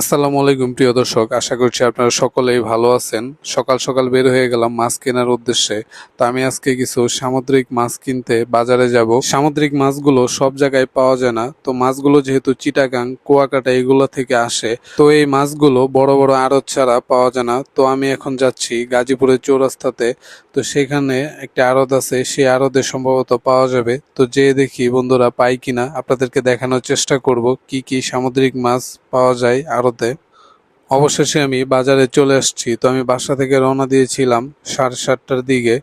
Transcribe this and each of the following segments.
আসসালামু আলাইকুম, প্রিয় দর্শক। আশা করছি আপনারা সকলেই ভালো আছেন। সকাল সকাল বের হয়ে গেলাম মাছ কেনার উদ্দেশ্যে। তো আমি আজকে কিছু সামুদ্রিক মাছ কিনতে বাজারে যাব। সামুদ্রিক মাছগুলো সব জায়গায় পাওয়া যায় না। তো মাছগুলো যেহেতু চিটাগাং, কুয়াকাটা এগুলো থেকে আসে, তো এই মাছগুলো বড় বড় আড়ত ছাড়া পাওয়া যায় না। তো আমি এখন যাচ্ছি গাজীপুরের চৌরাস্তাতে। তো সেখানে একটা আড়ত আছে, সেই আড়তে সম্ভবত পাওয়া যাবে। তো যেয়ে দেখি বন্ধুরা পাই কিনা। আপনাদেরকে দেখানোর চেষ্টা করব কি কি সামুদ্রিক মাছ পাওয়া যায় আড়তে অবশেষে আমি বাজারে চলে আসছি, তো আমি বাসা থেকে রওনা দিয়েছিলাম সাড়ে সাতটার দিকে।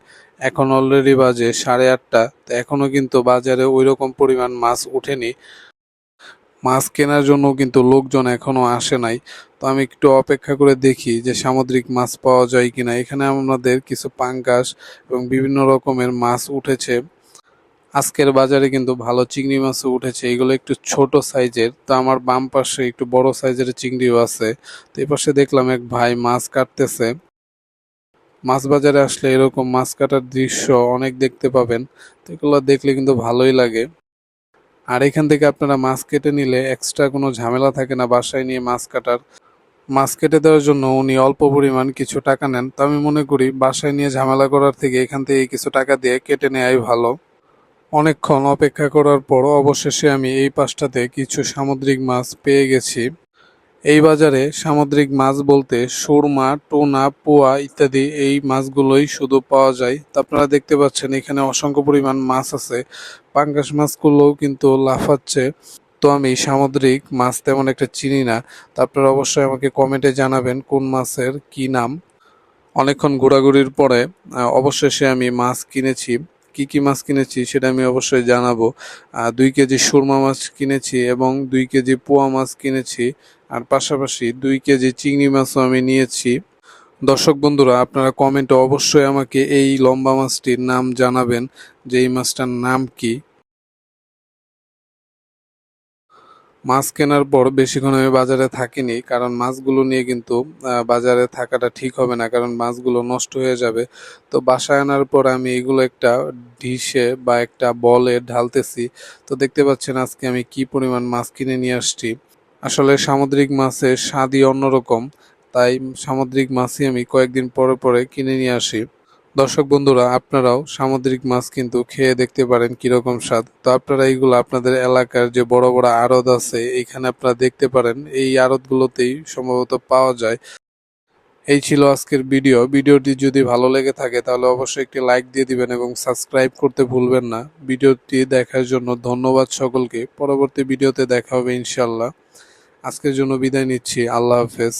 এখন অলরেডি বাজে সাড়ে আটটা, তো এখনও কিন্তু বাজারে ওই রকম পরিমাণ মাছ উঠেনি মাছ কেনার জন্য কিন্তু লোকজন এখনও আসে নাই, তো আমি একটু অপেক্ষা করে দেখি যে সামুদ্রিক মাছ পাওয়া যায় কিনা। এখানে আমাদের কিছু পাঙ্গাস এবং বিভিন্ন রকমের মাছ উঠেছে। আজকের বাজারে কিন্তু ভালো চিংড়ি মাছও উঠেছে। এগুলো একটু ছোট সাইজের, তো আমার বাম পাশে একটু বড় সাইজের চিংড়িও আছে। তো এই পাশে দেখলাম এক ভাই মাছ কাটতেছে। মাছ বাজারে আসলে এরকম মাছ কাটার দৃশ্য অনেক দেখতে পাবেন। তো এগুলো দেখলে কিন্তু ভালোই লাগে। আর এখান থেকে আপনারা মাছ কেটে নিলে এক্সট্রা কোনো ঝামেলা থাকে না বাসায় নিয়ে মাছ কাটার। মাছ কেটে দেওয়ার জন্য উনি অল্প পরিমাণ কিছু টাকা নেন। তো আমি মনে করি বাসায় নিয়ে ঝামেলা করার থেকে এখান থেকে কিছু টাকা দিয়ে কেটে নেওয়াই ভালো। অনেকক্ষণ অপেক্ষা করার পর অবশেষে আমি এই পাশটাতে কিছু সামুদ্রিক মাছ পেয়ে গেছি। এই বাজারে সামুদ্রিক মাছ বলতে সুরমা, টোনা, পোয়া ইত্যাদি এই মাছগুলোই শুধু পাওয়া যায়। তা আপনারা দেখতে পাচ্ছেন, এখানে অসংখ্য পরিমাণ মাছ আছে। পাঙ্গাস মাছগুলোও কিন্তু লাফাচ্ছে। তো আমি সামুদ্রিক মাছ তেমন একটা চিনি না। তা আপনারা অবশ্যই আমাকে কমেন্টে জানাবেন কোন মাছের কি নাম। অনেকক্ষণ ঘোরাঘুরির পরে অবশেষে আমি মাছ কিনেছি। কি কি মাছ কিনেছি সেটা আমি অবশ্যই জানাব। দুই কেজি সুরমা মাছ কিনেছি এবং দুই কেজি পোয়া মাছ কিনেছি। আর পাশাপাশি দুই কেজি চিংড়ি মাছও আমি নিয়েছি। দর্শক বন্ধুরা, আপনারা কমেন্টে অবশ্যই আমাকে এই লম্বা মাছটির নাম জানাবেন যে এই মাছটার নাম কি। মাছ কেনার পর বেশিক্ষণ আমি বাজারে থাকিনি, কারণ মাছগুলো নিয়ে কিন্তু বাজারে থাকাটা ঠিক হবে না, কারণ মাছগুলো নষ্ট হয়ে যাবে। তো বাসায় আনার পর আমি এগুলো একটা ডিশে বা একটা বলে ঢালতেছি। তো দেখতে পাচ্ছেন আজকে আমি কি পরিমাণ মাছ কিনে নিয়ে আসছি। আসলে সামুদ্রিক মাছের স্বাদই অন্যরকম, তাই সামুদ্রিক মাছই আমি কয়েকদিন পরে পরে কিনে নিয়ে আসি। দর্শক বন্ধুরা, আপনারাও সামুদ্রিক মাছ কিন্তু খেয়ে দেখতে পারেন কীরকম স্বাদ। তো আপনারা এইগুলো আপনাদের এলাকার যে বড় বড় আড়ত আছে, এইখানে আপনারা দেখতে পারেন। এই আড়তগুলোতেই সম্ভবত পাওয়া যায়। এই ছিল আজকের ভিডিও। ভিডিওটি যদি ভালো লেগে থাকে, তাহলে অবশ্যই একটি লাইক দিয়ে দিবেন এবং সাবস্ক্রাইব করতে ভুলবেন না। ভিডিওটি দেখার জন্য ধন্যবাদ সকলকে। পরবর্তী ভিডিওতে দেখা হবে ইনশাল্লাহ আজকের জন্য বিদায় নিচ্ছি। আল্লাহ হাফেজ।